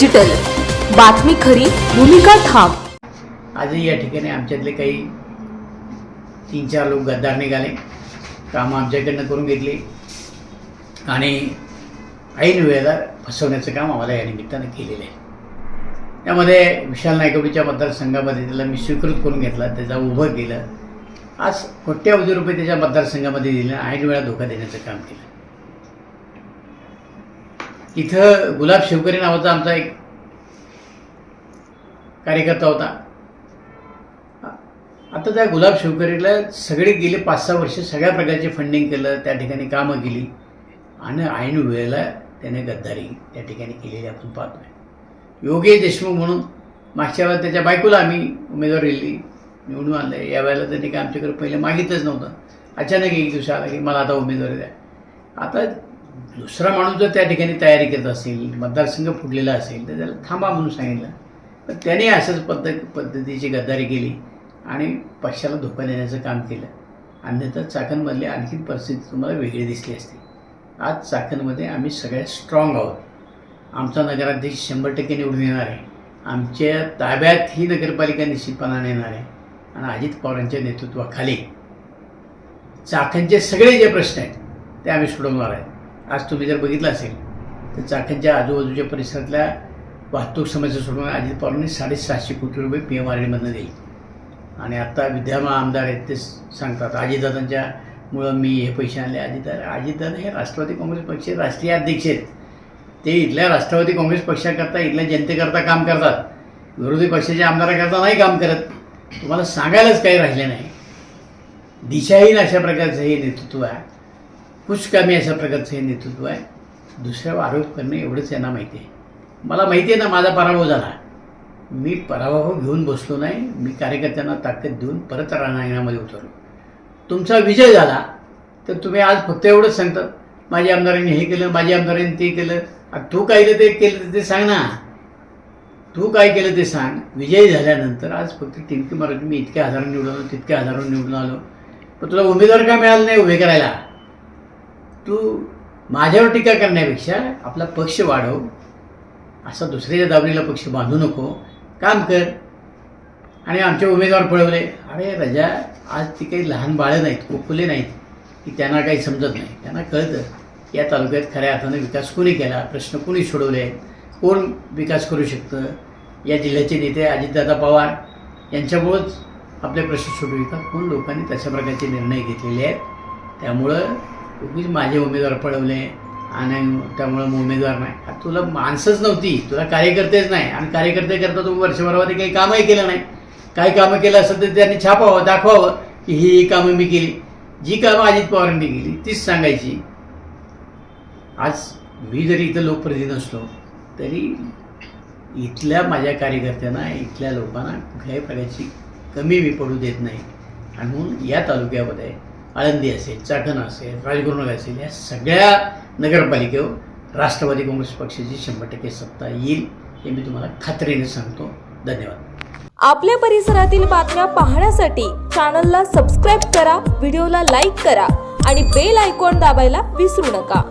Digital बातमी खरी भूमिका ठाम. आजही या ठिकाणी आमच्यातले काही तीन चार लोक गद्दार निघाले. कामं आमच्याकडनं करून घेतली. आणि ऐन वेळेला फसवण्याचं काम आम्हाला या निमित्तानं केलेलं आहे. त्यामध्ये विशाल नायकवडीच्या मतदारसंघामध्ये त्याला मी स्वीकृत करून घेतला त्याचा उभं केलं. आज कोट्यावधी रुपये त्याच्या मतदारसंघामध्ये दिले ऐन वेळा धोका देण्याचं काम केलं. इथं गुलाब शिवकरी नावाचा आमचा एक कार्यकर्ता होता. आता त्या गुलाब शिवकरीला सगळे गेले पाच सहा वर्ष सगळ्या प्रकारचे फंडिंग केलं त्या ठिकाणी कामं केली. आणि ऐन वेळेला त्याने गद्दारी त्या ठिकाणी केलेली आपण पाहतोय. योगेश देशमुख म्हणून मागच्या वेळेला त्याच्या बायकोला आम्ही उमेदवार दिली निवडून आणलं यावेळेला त्यांनी काय आमच्याकडे पहिले मागितलंच नव्हतं. अचानक एक दिवस आला की मला आता उमेदवारी द्या. आता दुसरा माणूस जर त्या ठिकाणी तयारी करत असेल मतदारसंघ फुटलेला असेल तर त्याला थांबा म्हणून सांगितलं. तर त्याने असंच पद्धत पद्धतीची गद्दारी केली आणि पक्षाला धोका देण्याचं काम केलं. अन्यथा चाकणमधली आणखी परिस्थिती तुम्हाला वेगळी दिसली असते. आज चाकणमध्ये आम्ही सगळ्यात स्ट्रॉंग आहोत. आमचा नगराध्यक्ष शंभर टक्के निवडून येणार आहे. आमच्या ताब्यात ही नगरपालिका निश्चितपणाने येणार आहे. आणि अजित पवारांच्या नेतृत्वाखाली चाकणचे सगळे जे प्रश्न आहेत ते आम्ही सोडवणार आहेत. आज तुम्ही जर बघितलं असेल तर चाकणच्या आजूबाजूच्या परिसरातल्या वाहतूक समस्या सोडवून अजित पवारांनी साडेसहाशे कोटी रुपये पी एम आर डीमधनं दिले आणि आत्ता विद्यमान आमदार आहेत ते सांगतात अजितदादांच्या मुळं मी हे पैसे आणले. अजितदादा अजितदादा हे राष्ट्रवादी काँग्रेस पक्षाचे राष्ट्रीय अध्यक्ष आहेत. ते इथल्या राष्ट्रवादी काँग्रेस पक्षाकरता इथल्या जनतेकरता काम करतात. विरोधी पक्षाच्या आमदाराकरता नाही काम करत. तुम्हाला सांगायलाच काही राहिले नाही. दिशाहीन अशा प्रकारचं हे नेतृत्व आहे. कुचकामी अशा प्रकारचं हे नेतृत्व आहे. दुसऱ्यावर आरोप करणं एवढंच यांना माहिती आहे. मला माहिती आहे ना माझा पराभव झाला. मी पराभव घेऊन बसलो नाही मी कार्यकर्त्यांना ताकद देऊन परत राजकारणामध्ये उतरलो. तुमचा विजय झाला तर तुम्ही आज फक्त एवढंच सांगतात माझ्या आमदारांनी हे केलं माझ्या आमदारांनी ते केलं. तू काय केलं ते केलं ते सांग ना. तू काय केलं ते सांग. विजयी झाल्यानंतर आज फक्त टिमकी मराठी मी इतक्या हजारांनी निवडून आलो तितक्या हजारांनी निवडून आलो. पण तुला उमेदवार का मिळाला नाही उभे करायला? तू माझ्यावर टीका करण्यापेक्षा आपला पक्ष वाढव. असा दुसऱ्याच्या दाबणीला पक्ष बांधू नको. काम कर. आणि आमचे उमेदवार पळवले. अरे रजा आज ती काही लहान बाळं नाहीत कोकुले नाहीत. की त्यांना काही समजत नाही. त्यांना कळतं या तालुक्यात खऱ्या अर्थानं विकास कोणी केला प्रश्न कोणी सोडवले कोण विकास करू शकतं? या जिल्ह्याचे नेते अजितदादा पवार यांच्यामुळंच आपले प्रश्न सोडवितात. कोण लोकांनी तशा प्रकारचे निर्णय घेतलेले आहेत? त्यामुळं उगीच माझे उमेदवार पळवले. आणि त्यामुळं उमेदवार नाही. तुला माणसंच नव्हती. तुला कार्यकर्तेच नाही. आणि कार्यकर्ते करता तू वर्षभरामध्ये काही कामही केलं नाही. काही कामं केलं असेल तर त्यांनी छापावं दाखवावं की ही ही कामं मी केली. जी कामं अजित पवारांनी केली तीच सांगायची. आज मी जरी इथं लोकप्रतिनिधी नसलो तरी इथल्या माझ्या कार्यकर्त्यांना इथल्या लोकांना कुठल्याही प्रकारची कमी मी पडू देत नाही. आणि म्हणून या तालुक्यामध्ये आळंदी असेल चाकण असेल राजगुरुनगर असेल या सगळ्या नगरपालिकेवर राष्ट्रवादी काँग्रेस पक्षाची शंभर टक्के सत्ता येईल हे मी तुम्हाला खात्रीने सांगतो. धन्यवाद. आपल्या परिसरातील बातम्या पाहण्यासाठी चॅनलला सबस्क्राईब करा व्हिडिओला लाईक करा आणि बेल आयकॉन दाबायला विसरू नका.